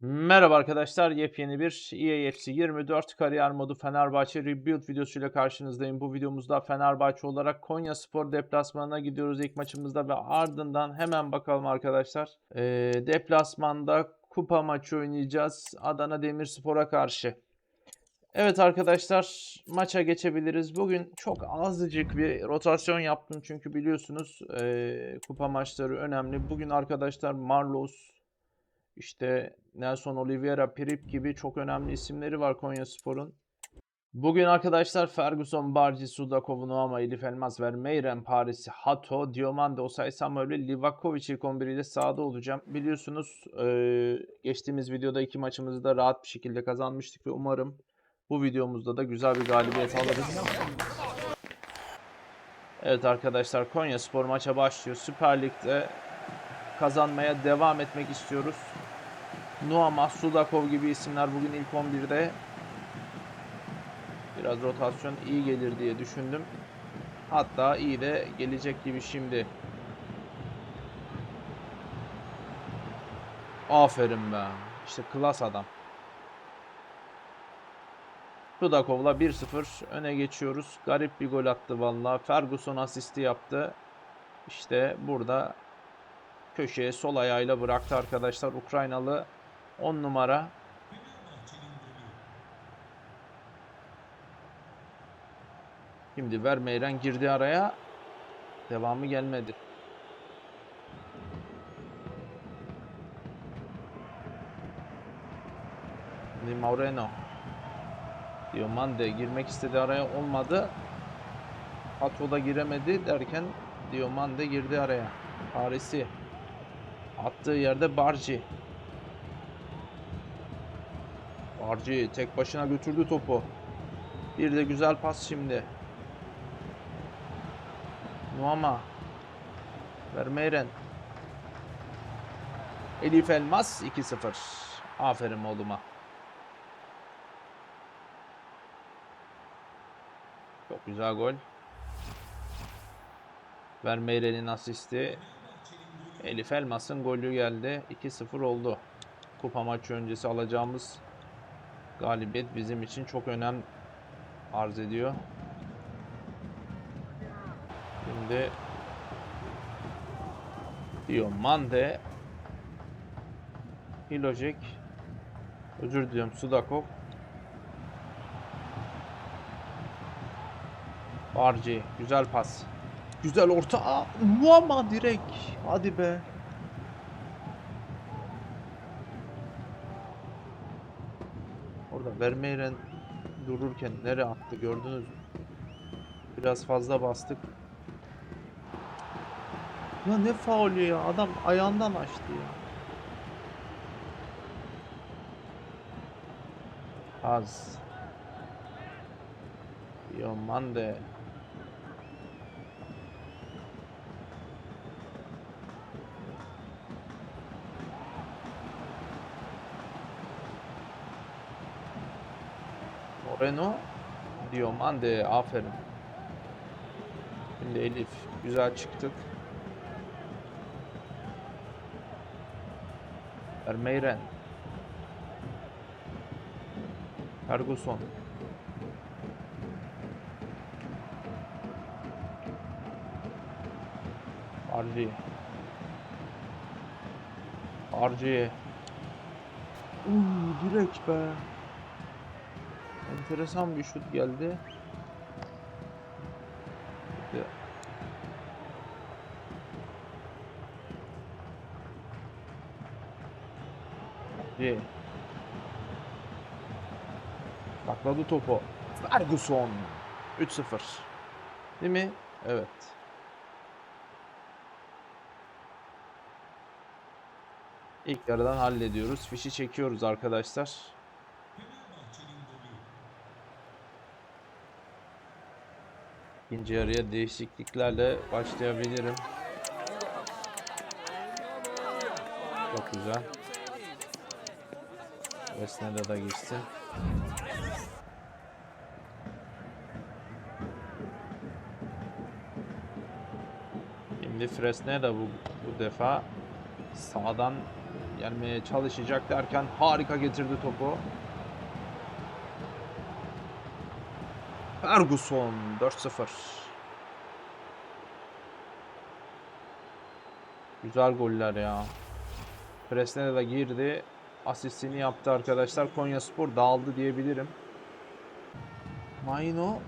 Merhaba arkadaşlar, yepyeni bir EAFC 24 kariyer modu Fenerbahçe Rebuild videosuyla karşınızdayım. Bu videomuzda Fenerbahçe olarak Konya Spor deplasmanına gidiyoruz ilk maçımızda ve ardından hemen bakalım arkadaşlar. Ee, deplasmanda kupa maçı oynayacağız Adana Demirspor'a karşı. Evet arkadaşlar maça geçebiliriz. Bugün çok azıcık bir rotasyon yaptım çünkü biliyorsunuz ee, kupa maçları önemli. Bugün arkadaşlar Marlos, işte Nelson Oliveira, Pirip gibi çok önemli isimleri var Konyaspor'un. Bugün arkadaşlar Ferguson, Barci, Sudakov, Nuama, Elif Elmas, Vermeyren, Paris, Hato, Diomande, Osay Samuel ve Livakovic ilk 11 ile sahada olacağım. Biliyorsunuz eee, geçtiğimiz videoda iki maçımızı da rahat bir şekilde kazanmıştık ve umarım bu videomuzda da güzel bir galibiyet alırız. Evet arkadaşlar Konyaspor maça başlıyor. Süper Lig'de kazanmaya devam etmek istiyoruz. Nuama, Sudakov gibi isimler bugün ilk 11'de. Biraz rotasyon iyi gelir diye düşündüm. Hatta iyi de gelecek gibi şimdi. Aferin be. İşte klas adam. Sudakov'la 1-0 öne geçiyoruz. Garip bir gol attı valla. Ferguson asisti yaptı. İşte burada köşeye sol ayağıyla bıraktı arkadaşlar. Ukraynalı 10 numara. Şimdi Vermeyren girdi araya. Devamı gelmedi. Di Moreno. Diomande girmek istedi araya olmadı. Pato da giremedi derken Diomande girdi araya. Paris'i. Attığı yerde Barci. Barci tek başına götürdü topu. Bir de güzel pas şimdi. Nuama. Vermeyren. Elif Elmas 2-0. Aferin oğluma. Çok güzel gol. Vermeyren'in asisti. Elif Elmas'ın golü geldi. 2-0 oldu. Kupa maçı öncesi alacağımız galibiyet bizim için çok önem arz ediyor. Şimdi Diomande Hilojek Özür diliyorum Sudakov Barci güzel pas. Güzel orta. Aa, Muamma direkt. Hadi be. Orada Vermeeren dururken nereye attı gördünüz mü? Biraz fazla bastık. Ya ne faulü ya. Adam ayağından açtı ya. Az. Diomande. Moreno. Diomande. Aferin. Şimdi Elif. Güzel çıktık. Vermeyren. Ferguson. Arci. Arci. Uuu direkt be. Enteresan bir şut geldi. Arci. Bakladı topu. Ferguson. 3-0. Değil mi? Evet. İlk yarıdan hallediyoruz. Fişi çekiyoruz arkadaşlar. İkinci yarıya değişikliklerle başlayabilirim. Çok güzel. Vesneda da geçsin. Şimdi Fresneda bu, bu defa sağdan gelmeye çalışacak derken harika getirdi topu. Ferguson 4-0. Güzel goller ya. Presne de girdi. Asistini yaptı arkadaşlar. Konya Spor dağıldı diyebilirim. Maino.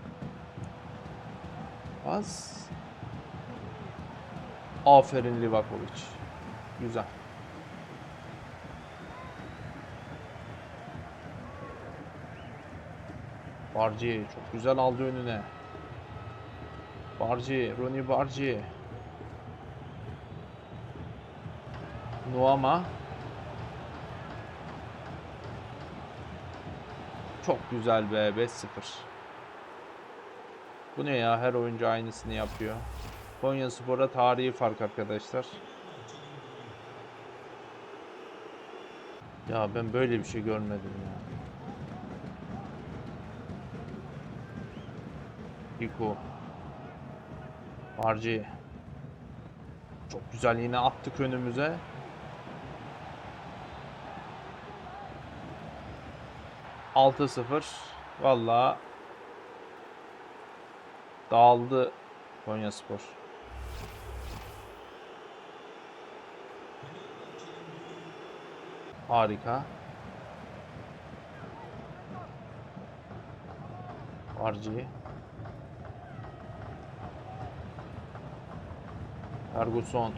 Az. Aferin Livakovic. Güzel. Barci çok güzel aldı önüne. Barci, Ronnie Barci. Nuama. Çok güzel be 5-0. Bu ne ya her oyuncu aynısını yapıyor. Konya Spor'a tarihi fark arkadaşlar. Ya ben böyle bir şey görmedim ya. Iko. Barci. Çok güzel yine attık önümüze. Altı sıfır. Valla dağıldı Konya Spor. Harika. Barci. Ferguson.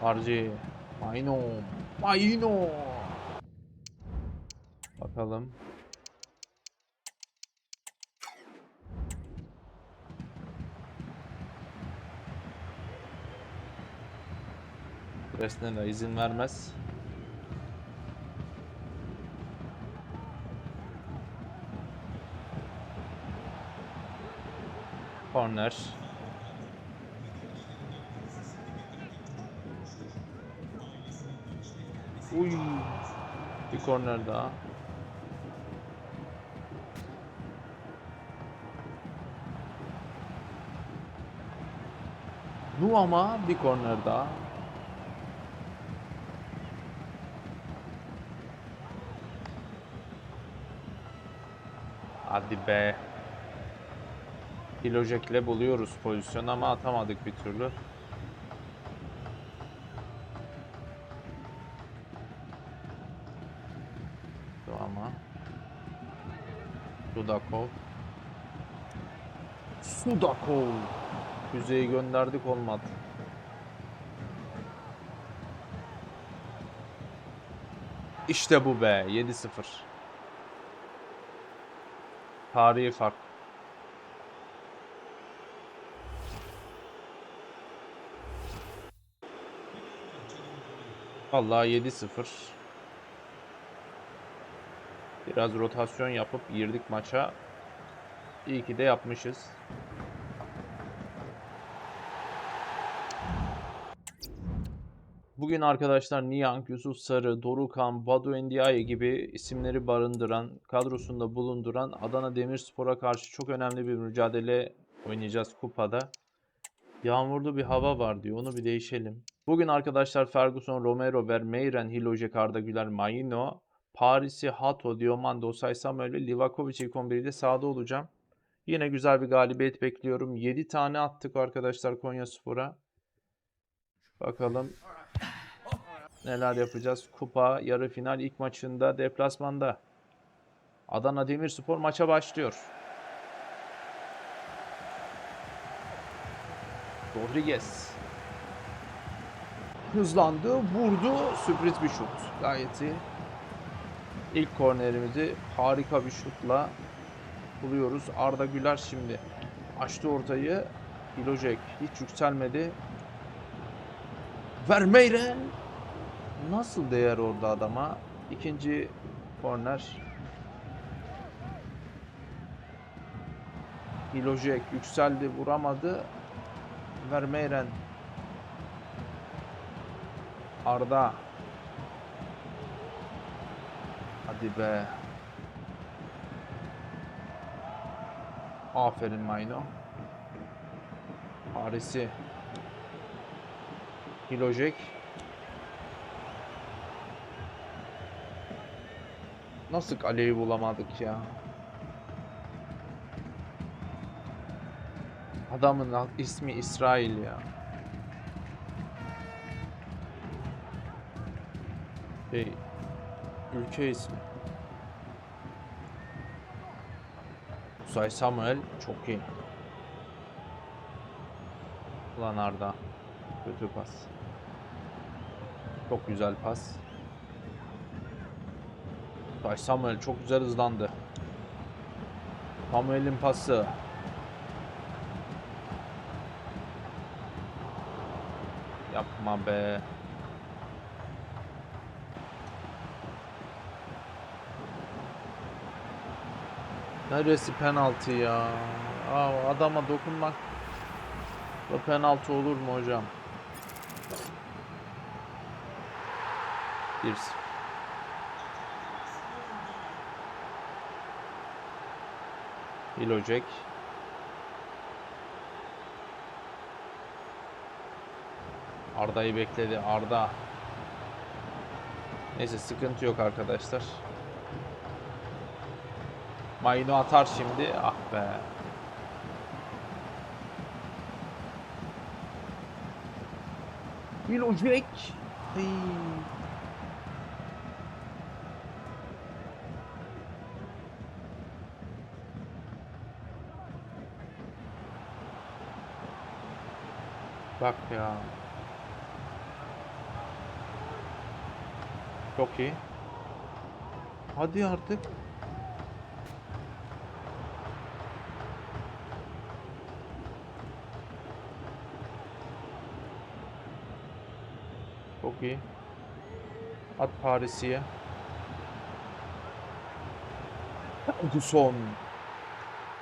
Barci. Maino. Maino. Bakalım. Resne de izin vermez. Corner. Uy. Bir korner daha. Nu ama bir korner daha. Hadi be. Hilojek'le buluyoruz pozisyonu ama atamadık bir türlü. Sudakov Sudakov Füzeyi gönderdik olmadı. İşte bu be 7-0. Tarihi fark. Vallahi 7-0. Biraz rotasyon yapıp girdik maça. İyi ki de yapmışız. Bugün arkadaşlar Niang, Yusuf Sarı, Dorukan, Badu Endiaye gibi isimleri barındıran, kadrosunda bulunduran Adana Demirspor'a karşı çok önemli bir mücadele oynayacağız kupada. Yağmurlu bir hava var diyor. Onu bir değişelim. Bugün arkadaşlar Ferguson, Romero, Vermeeren, Hiloje, Arda Güler, Maino, Paris'i, Hato, Diomande, Osay Samuel ve Livakovic ilk 11'de sahada olacağım. Yine güzel bir galibiyet bekliyorum. 7 tane attık arkadaşlar Konya Spor'a. Bakalım neler yapacağız. Kupa yarı final ilk maçında deplasmanda. Adana Demirspor maça başlıyor. Rodriguez. Hızlandı, vurdu. Sürpriz bir şut. Gayet iyi. İlk kornerimizi harika bir şutla buluyoruz. Arda Güler şimdi açtı ortayı. Hilojek hiç yükselmedi. Vermeire nasıl değer orada adama? İkinci korner. Hilojek yükseldi, vuramadı. Vermeiren Arda Hadi be. Aferin Mayno. Paris'i. Hilojek. Nasıl kaleyi bulamadık ya? Adamın ismi İsrail ya. Şey, ülke ismi. Usay Samuel çok iyi. Ulan Arda. Kötü pas. Çok güzel pas. Usay Samuel çok güzel hızlandı. Samuel'in pası. Yapma be. Neresi penaltı ya? Aa, adama dokunmak o penaltı olur mu hocam? Bir. Hilocek. Arda'yı bekledi. Arda. Neyse sıkıntı yok arkadaşlar. Mayını atar şimdi. Ah be. Hilocek. Hey. Bak ya. Çok iyi. Hadi artık. Çok iyi. At Paris'iye. son.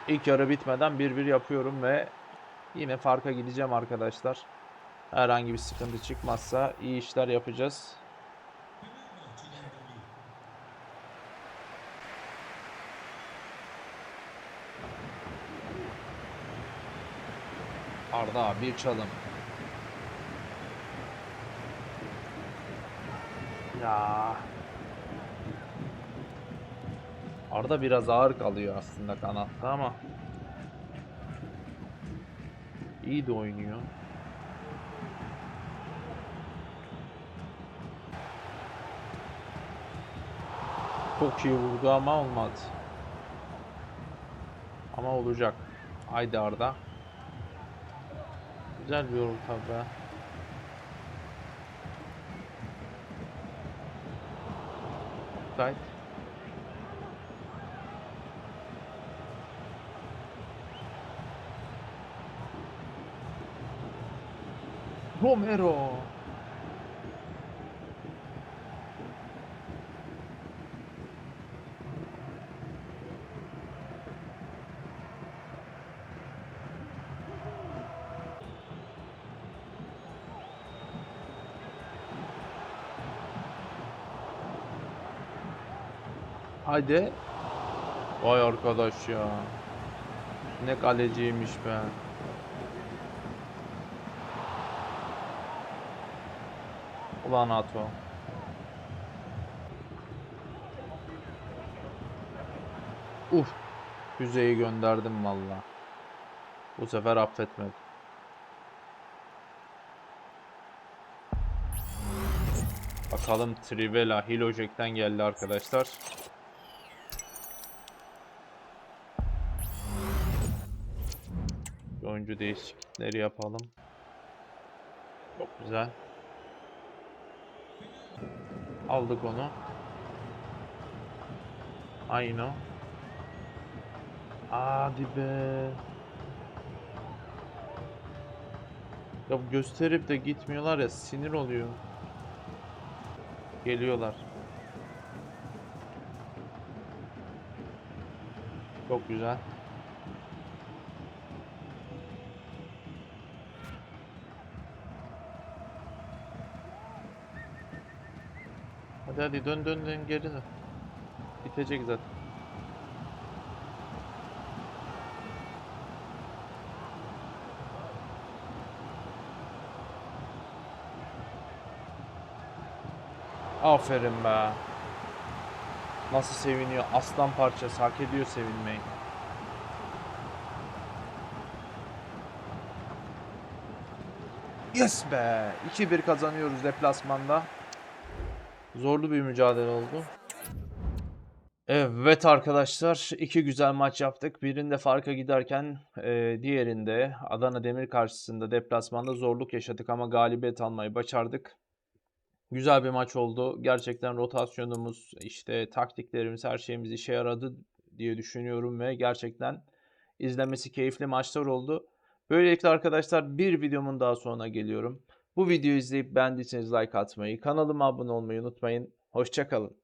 İlk yarı bitmeden 1-1 yapıyorum ve yine farka gideceğim arkadaşlar. Herhangi bir sıkıntı çıkmazsa iyi işler yapacağız. Arda bir çalım. Ya. Arda biraz ağır kalıyor aslında kanatta ama iyi de oynuyor. Çok iyi vurdu ama olmadı. Ama olacak. Haydi Arda. Güzel bir orta be. Tight. Romero. Haydi. Vay arkadaş ya. Ne kaleciymiş be. Ulan Ato. Uf. Füzeyi gönderdim valla. Bu sefer affetmedim. Bakalım Trivela Hilojek'ten geldi arkadaşlar. Oyuncu değişiklikleri yapalım. Çok güzel. Aldık onu. Aynı. Hadi be. Ya gösterip de gitmiyorlar ya sinir oluyor. Geliyorlar. Çok güzel. Hadi hadi dön dön dön geri dön. Bitecek zaten. Aferin be. Nasıl seviniyor. Aslan parçası hak ediyor sevinmeyi. Yes be. 2-1 kazanıyoruz deplasmanda. Zorlu bir mücadele oldu. Evet arkadaşlar iki güzel maç yaptık. Birinde farka giderken e, diğerinde Adana Demir karşısında deplasmanda zorluk yaşadık ama galibiyet almayı başardık. Güzel bir maç oldu. Gerçekten rotasyonumuz, işte taktiklerimiz, her şeyimiz işe yaradı diye düşünüyorum ve gerçekten izlemesi keyifli maçlar oldu. Böylelikle arkadaşlar bir videomun daha sonuna geliyorum. Bu videoyu izleyip beğendiyseniz like atmayı, kanalıma abone olmayı unutmayın. Hoşçakalın.